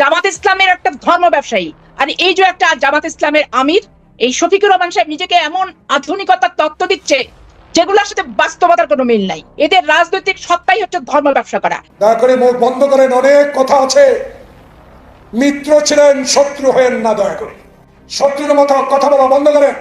জামাত ইসলামের একটা ধর্ম ব্যবসায়ী। আর এই যে একটা জামাত ইসলামের আমির, এই শফিকুর রহমান সাহেব নিজেকে এমন আধুনিকতার তত্ত্ব দিচ্ছে যেগুলোর সাথে বাস্তবতার কোনো মিল নাই। এদের রাজনৈতিক সত্তাই হচ্ছে ধর্ম ব্যবসা করা। দয়া করে মুখ বন্ধ করেন, অনেক কথা আছে। মিত্র ছিলেন, শত্রু হয়েন না, দয়া করে। শত্রুর মতো কথা বলা বন্ধ করেন।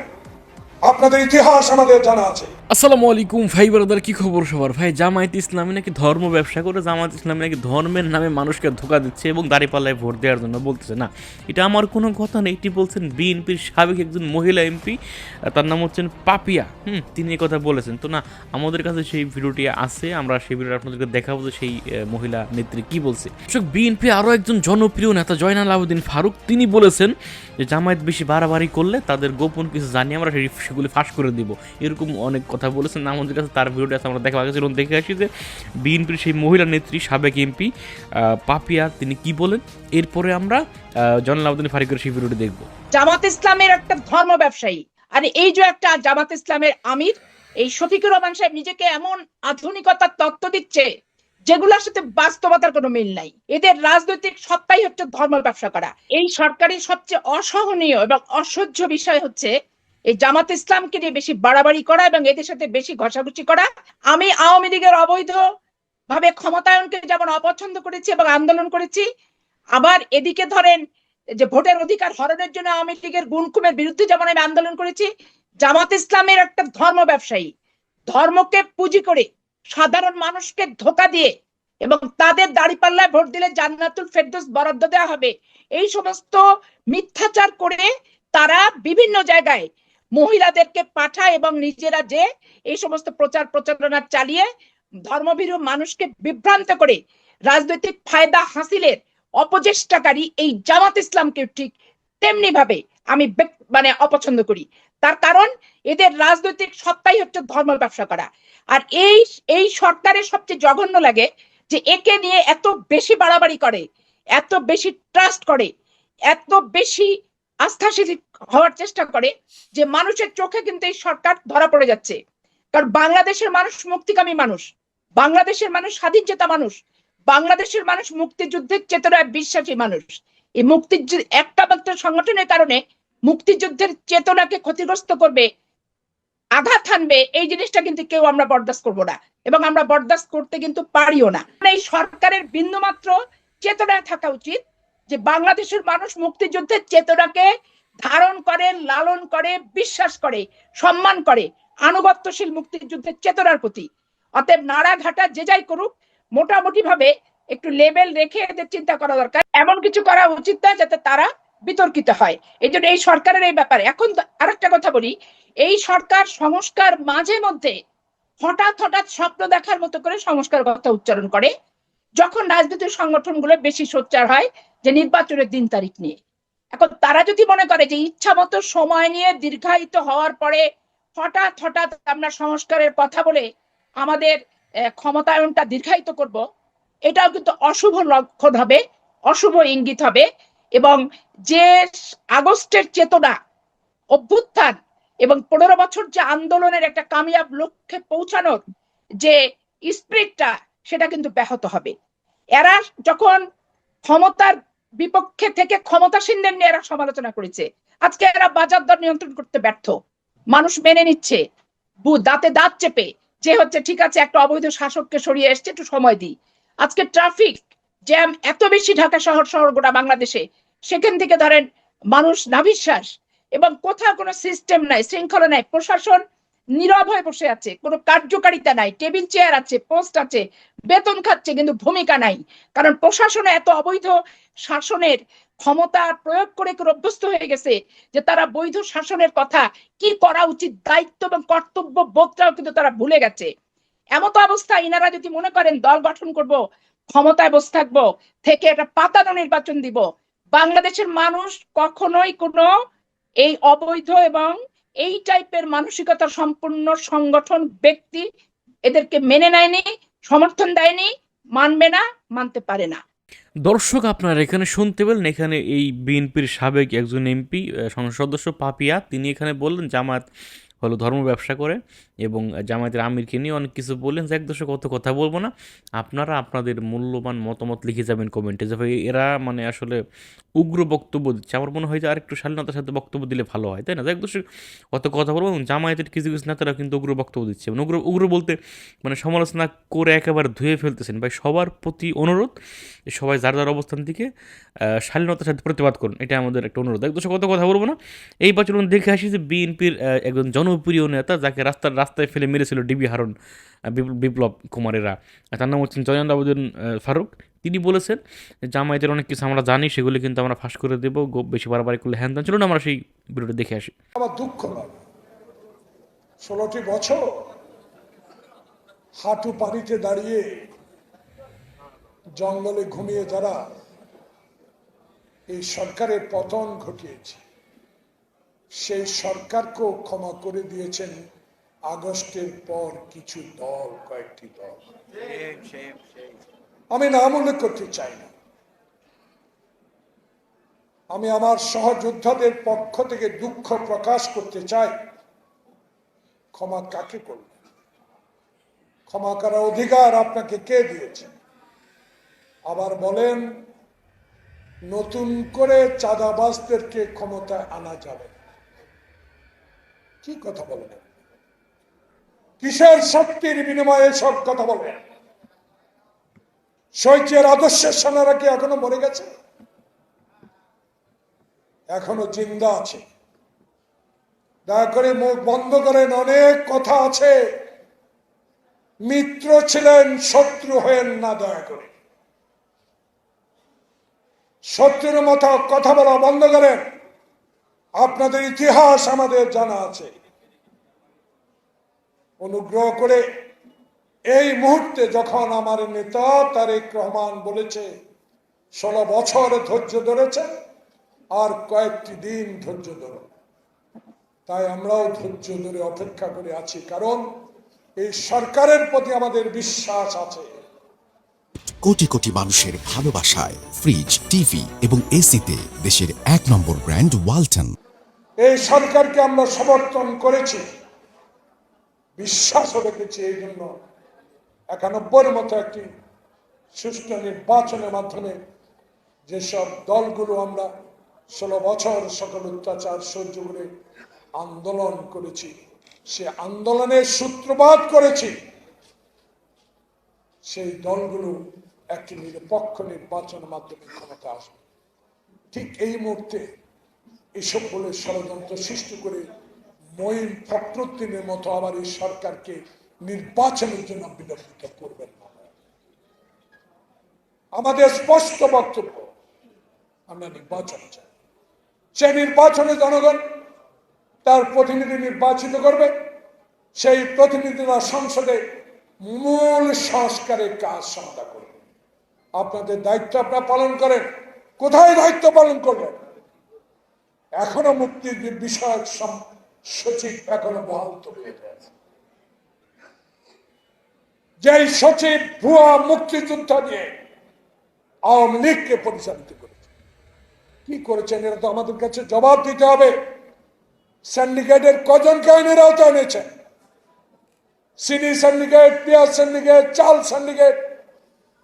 আপনাদের ইতিহাস আমাদের জানা আছে। আসসালামু আলাইকুম ভাই ব্রাদার, কি খবর সবার? ভাই, জামায়াত ইসলামী নাকি ধর্ম ব্যবসা করে, জামায়াত ইসলামী নাকি ধর্মের নামে মানুষকে ধোকা দিচ্ছে এবং দাঁড়িপাল্লায় ভোট দেওয়ার জন্য বলতেছে? না, এটা আমার কোনো কথা নেই। এটি বলছেন বিএনপির সাবেক একজন মহিলা এমপি, তার নাম হচ্ছেন পাপিয়া। হুম, তিনি কথা বলেছেন। তো না, আমাদের কাছে সেই ভিডিওটি আছে, আমরা সেই ভিডিওটা আপনাদেরকে দেখাবো যে সেই মহিলা নেত্রী কি বলছে। বিএনপি আরও একজন জনপ্রিয় নেতা জয়নাল আবেদিন ফারুক, তিনি বলেছেন যে জামায়াত বেশি বাড়াবাড়ি করলে তাদের গোপন কিছু জানিয়ে আমরা সেগুলি ফাঁস করে দিব। এরকম অনেক কথা বলেছেন। আমাদের কাছে তার ভিডিওটা আছে, আমরা দেখা গেছে দেখে আসি যে বিএনপির সেই মহিলা নেত্রী, সাবেক এমপি পাপিয়া, তিনি কি বলেন? এরপরে আমরা জয়নাল আবেদিন ফারুকের সেই ভিডিওটি দেখব। জামাত ইসলামের একটা ধর্ম ব্যবসায়ী। আর এই যে একটা জামাত ইসলামের আমির, এই শফিকুর রহমান সাহেব নিজেকে এমন আধুনিকতার তত্ত্ব দিচ্ছে, যেগুলোর সাথে বাস্তবতার কোনো মিল নাই। এদের রাজনৈতিক সত্তাই হচ্ছে ধর্ম ব্যবসা করা। এই সরকারের সবচেয়ে অসহনীয় এবং অসহ্য বিষয় হচ্ছে এই জামাত ইসলামকে নিয়ে বেশি বাড়াবাড়ি করা এবং এদের সাথে বেশি ঘষাঘষি করা, আমি আওয়ামী লীগের অবৈধ ভাবে ক্ষমতায়নকে যেমন অপছন্দ করেছি এবং আন্দোলন করেছি, আবার এদিকে ধরেন যে ভোটের অধিকার হরণের জন্য আওয়ামী লীগের গুণকুমের বিরুদ্ধে যেমন আমি আন্দোলন করেছি, জামাত ইসলামের একটা ধর্ম ব্যবসায়ী, ধর্মকে পুঁজি করে সাধারণ মানুষকে ধোকা দিয়ে এবং তাদের দাড়িপাল্লায় ভোট দিলে জান্নাতুল ফেরদৌস বরাদ্দ দেওয়া হবে, এই সমস্ত মিথ্যাচার করে তারা বিভিন্ন জায়গায় মহিলাদেরকে পাঠায় এবং নিজেরা যে এই সমস্ত প্রচার প্রচারণা চালিয়ে ধর্মভীরু মানুষকে বিভ্রান্ত করে রাজনৈতিক ফায়দা হাসিলের অপচেষ্টাকারী এই জামাত ইসলামকে ঠিক তেমনি ভাবে আমি মানে অপছন্দ করি। তার কারণ এদের রাজনৈতিক সত্তাই হচ্ছে ধর্ম ব্যবসা করা। আর এই এই সরকারের সবচেয়ে জঘন্য লাগে যে একে নিয়ে এত বেশি বাড়াবাড়ি করে, এত বেশি ট্রাস্ট করে, এত বেশি আস্থাশীল হওয়ার চেষ্টা করে যে মানুষের চোখে কিন্তু এই সরকার ধরা পড়ে যাচ্ছে। কারণ বাংলাদেশের মানুষ মুক্তিকামী মানুষ, বাংলাদেশের মানুষ স্বাধীন চেতা মানুষ, বাংলাদেশের মানুষ মুক্তিযুদ্ধের চেতনায় বিশ্বাসী মানুষ। এই মুক্তিযুদ্ধ একটা মাত্র সংগঠনের কারণে মুক্তিযুদ্ধের চেতনাকে ক্ষতিগ্রস্ত করবে, আঘাত হানবে, এই জিনিসটা কিন্তু কেউ আমরা বরদাস্ত করব না। এবং আমরা বরদাস্ত করতে কিন্তু পারিও না। এই সরকারের বিন্দুমাত্র চেতনায় থাকা উচিত যে বাংলাদেশের মানুষ মুক্তিযুদ্ধের চেতনাকে ধারণ করে, লালন করে, বিশ্বাস করে, সম্মান করে, আনুগত্যশীল মুক্তিযুদ্ধের চেতনার প্রতি। অতএব নাড়াঘাটা যে যাই করুক মোটামুটি ভাবে একটু লেভেল রেখে এদের চিন্তা করা দরকার। এমন কিছু করা উচিত নয় যাতে তারা বিতর্কিত হয়। এই জন্য এই সরকারের এই ব্যাপারে এখন আরেকটা কথা বলি। এই সরকার সংস্কার মাঝে মধ্যে হঠাৎ হঠাৎ স্বপ্ন দেখার মতো করে সংস্কার কথা উচ্চারণ করে। যখন রাজনৈতিক সংগঠনগুলো বেশি সোচ্চার হয় যে নির্বাচনের দিন তারিখ নিয়ে। এখন তারা যদি মনে করে যে ইচ্ছা মতো সময় নিয়ে দীর্ঘায়িত হওয়ার পরে হঠাৎ হঠাৎ আমরা সংস্কারের কথা বলে আমাদের ক্ষমতায়নটা দীর্ঘায়িত করব, এটাও কিন্তু অশুভ লক্ষণ হবে, অশুভ ইঙ্গিত হবে এবং যে আগস্টের চেতনা, অভ্যুত্থান এবং পনেরো বছর যে আন্দোলনের একটা কামিয়াব লক্ষ্যে পৌঁছানোর যে স্পিরিটটা, সেটা কিন্তু ব্যাহত হবে। এরা যখন ক্ষমতার বিপক্ষে থেকে ক্ষমতাসীনদের নিয়ে এরা সমালোচনা করেছে। আজকে এরা বাজার দর নিয়ন্ত্রণ করতে ব্যর্থ। মানুষ মেনে নিচ্ছে। দাঁতে দাঁত চেপে যে হচ্ছে, ঠিক আছে, একটা অবৈধ শাসককে সরিয়ে এসছে, একটু সময় দিই। আজকে ট্রাফিক জ্যাম এত বেশি ঢাকা শহর শহর গোটা বাংলাদেশে। সেখান থেকে ধরেন মানুষ নাভিশ্বাস এবং কোথাও কোনো সিস্টেম নাই, শৃঙ্খলা নাই, প্রশাসন নীরব হয়ে বসে আছে, কোনো কার্যকারিতা নাই, টেবিল চেয়ার আছে, পোস্ট আছে, বেতন খাচ্ছে কিন্তু ভূমিকা নাই। কারণ প্রশাসনে এত অবৈধ শাসনের ক্ষমতা প্রয়োগ করে অভ্যস্ত হয়ে গেছে যে তারা বৈধ শাসনের কথা কি করা উচিত, দায়িত্ব এবং কর্তব্য বোধটাও কিন্তু তারা ভুলে গেছে। এমত অবস্থা ইনারা যদি মনে করেন, দল গঠন করব, ক্ষমতায় বসে থাকব, থেকে একটা পাতানো নির্বাচন দিব, বাংলাদেশের মানুষ কখনোই কোনো এই অবৈধ এবং এই টাইপের মানসিকতা সম্পূর্ণ সংগঠন ব্যক্তি এদেরকে মেনে নেয়নি, সমর্থন দেয়নি, মানবে না, মানতে পারে না। দর্শক, আপনারা এখানে শুনতে পেলেন, এখানে এই বিএনপির সাবেক একজন এমপি সংসদ সদস্য পাপিয়া, তিনি এখানে বললেন জামাত হলো ধর্ম ব্যবসা করে এবং জামায়াতের আমিরকে নিয়ে অনেক কিছু বললেন, যে এক দশক কত কথা বলব না। আপনারা আপনাদের মূল্যবান মতামত লিখে যাবেন কমেন্টে, যে ভাই, এরা মানে আসলে উগ্র বক্তব্য দিচ্ছে। আমার মনে হয় যে আরেকটু শালীনতার সাথে বক্তব্য দিলে ভালো হয়, তাই না? যে এক দশক কত কথা বলব এবং জামায়াতের কিছু কিছু নেতারা কিন্তু উগ্র বক্তব্য দিচ্ছে। মানে উগ্র উগ্র বলতে মানে সমালোচনা করে একেবারে ধুয়ে ফেলতেছেন। ভাই, সবার প্রতি অনুরোধ সবাই যার যার অবস্থান থেকে শালীনতার সাথে প্রতিবাদ করুন। এটা আমাদের একটা অনুরোধ। এক দশক কত কথা বলব না? এই বছর দেখে আসি যে বিএনপির একজন জনপ্রিয় নেতা, যাকে রাস্তার, রাস্তায় ফেলে মেরেছিল ডিবি হারুন। বিপ্লব কুমারেরা। তার নাম হচ্ছেন জয়ন্ত আবুদ্দিন ফারুক। তিনি বলেছেন, জামায়াতের অনেক কিছু আমরা জানি, সেগুলি কিন্তু আমরা ফাঁস করে দেবো বেশি বাড়াবাড়ি করলে হ্যান চলুন আমরা সেই ভিডিওটা দেখে আসি। আমার দুঃখ ষোলোটি বছর হাঁটু পানিতে দাঁড়িয়ে জঙ্গলে ঘুমিয়ে যারা এই সরকারের পতন ঘটিয়েছে, সেই সরকারকেও ক্ষমা করে দিয়েছেন আগস্টের পর কিছু দল কয়েকটি দল। আমি নাম উল্লেখ করতে চাই না। আমি আমার সহযোদ্ধাদের পক্ষ থেকে দুঃখ প্রকাশ করতে চাই। ক্ষমা কাকে করবে ক্ষমা করার অধিকার আপনাকে কে দিয়েছে? আবার বলেন নতুন করে চাঁদাবাজদেরকে ক্ষমতায় আনা যাবে। কি কথা বলেন? কিসের শক্তির বিনিময়ে সব কথা বলেন শৈত্যের আদর্শের সেনারা কি এখনও মরে গেছে? এখনও জিন্দা আছে। দয়া করে মুখ বন্ধ করেন, অনেক কথা আছে। মিত্র ছিলেন, শত্রু হয়েন না দয়া করে। শত্রুর মতো কথা বলা বন্ধ করেন। আপনাদের ইতিহাস আমাদের জানা আছে। অনুগ্রহ করে এই মুহূর্তে যখন আমার নেতা তারেক রহমান বলেছে ষোলো বছর ধৈর্য ধরেছে আর কয়েকটি দিন ধৈর্য ধরো। তাই আমরাও ধৈর্য ধরে অপেক্ষা করে আছি কারণ এই সরকারের প্রতি আমাদের বিশ্বাস আছে। কোটি কোটি মানুষের ভালোবাসায় ফ্রিজ টিভি এবং এসিতে দেশের এক নম্বর ব্র্যান্ড ওয়ালটন। এই সরকারকে আমরা সমর্থন করেছি। বিশ্বাসও রেখেছি এই জন্য। একানব্বইয়ের মতো একটি সুষ্ঠু নির্বাচনের মাধ্যমে যেসব দলগুলো আমরা ষোলো বছর সকল অত্যাচার সহ্য করে আন্দোলন করেছি, সে আন্দোলনের সূত্রপাত করেছি, সেই দলগুলো একটি নিরপেক্ষ নির্বাচনের মাধ্যমে ক্ষমতা আসবে। ঠিক এই মুহূর্তে এসব বলে ষড়যন্ত্র সৃষ্টি করে মঈন ফখরুদ্দিনের মতো আবার এই সরকারকে নির্বাচনের জন্য বিলম্বিত করবেন আমাদের স্পষ্ট বক্তব্য, আমরা নির্বাচন চাই সে নির্বাচনে জনগণ তার প্রতিনিধি নির্বাচিত করবে, সেই প্রতিনিধিরা সংসদে মূল সংস্কারের কাজ সমাধা করবে। আপনাদের দায়িত্ব আপনারা পালন করেন। কোথায় দায়িত্ব পালন করবেন? এখনও মুক্তির বিষয়ক সচিব এখনও বহাল তবিয়ে আছে যেই সচিব ভুয়া মুক্তিযুদ্ধ নিয়ে আওয়ামী লীগকে পরিচালিত করেছে। কি করেছেন? এরা তো আমাদের কাছে জবাব দিতে হবে। সিন্ডিকেটের কজনকে আইনের আওতায় এনেছেন সিডি সিন্ডিকেট পেঁয়াজ সিন্ডিকেট চাল সিন্ডিকেট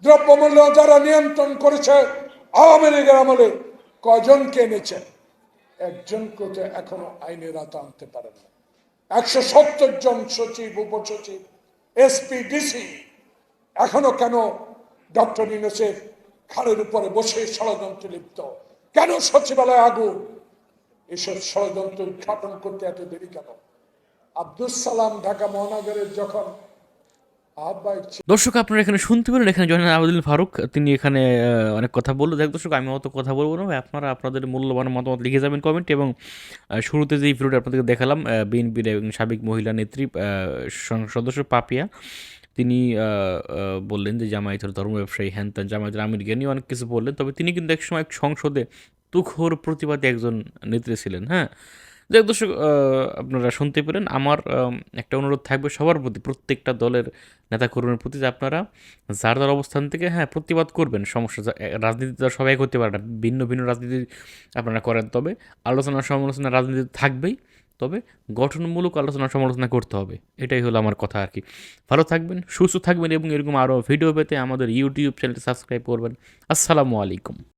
দ্রব্যমূল্য যারা নিয়ন্ত্রণ করেছে, আওয়ামী লীগের আমলে কজনকে এনেছেন একজনকে তো এখনও আইনের আওতা আনতে পারেন না। একশো সত্তর জন সচিব, উপসচিব, এসপি, ডিসি এখনও কেন ডক্টর ইউনুসের খালের উপরে বসে ষড়যন্ত্রে লিপ্ত? কেন সচিবালয় আগুন? এসব ষড়যন্ত্র উদ্ঘাটন করতে এত দেরি কেন? আব্দুল সালাম ঢাকা মহানগরের যখন দর্শক, আপনারা এখানে শুনতে পেলেন এখানে জয়নাল আবুদুল ফারুক। তিনি এখানে অনেক কথা বলল। দেখ দর্শক, আমি অত কথা বলব না আপনারা আপনাদের মূল্যবান মতামত লিখে যাবেন কমেন্ট এবং শুরুতে যে ভিডিওটা আপনাদেরকে দেখালাম বিএনপির এবং সাবেক মহিলা নেত্রী সদস্য পাপিয়া, তিনি বললেন যে জামায়াতের ধর্ম ব্যবসায়ী, হ্যান ত্যান, জামায়াতের আমির জ্ঞানী, অনেক কিছু বললেন। তবে তিনি কিন্তু একসময় সংসদে তুখোর প্রতিবাদী একজন নেত্রী ছিলেন হ্যাঁ? যাই দর্শক আপনারা শুনতে পেলেন আমার একটা অনুরোধ থাকবে সবার প্রতি, প্রত্যেকটা দলের নেতাকর্মীর প্রতি যে আপনারা যার যার অবস্থান থেকে হ্যাঁ প্রতিবাদ করবেন, সমস্যা রাজনীতি তো সবাই করতে পারে না, ভিন্ন ভিন্ন রাজনীতি আপনারা করেন, তবে আলোচনা সমালোচনা রাজনীতি থাকবেই, তবে গঠনমূলক আলোচনা সমালোচনা করতে হবে, এটাই হলো আমার কথা আর কি। ভালো থাকবেন, সুস্থ থাকবেন এবং এরকম আরও ভিডিও পেতে আমাদের ইউটিউব চ্যানেলটি সাবস্ক্রাইব করবেন। আসসালামু আলাইকুম।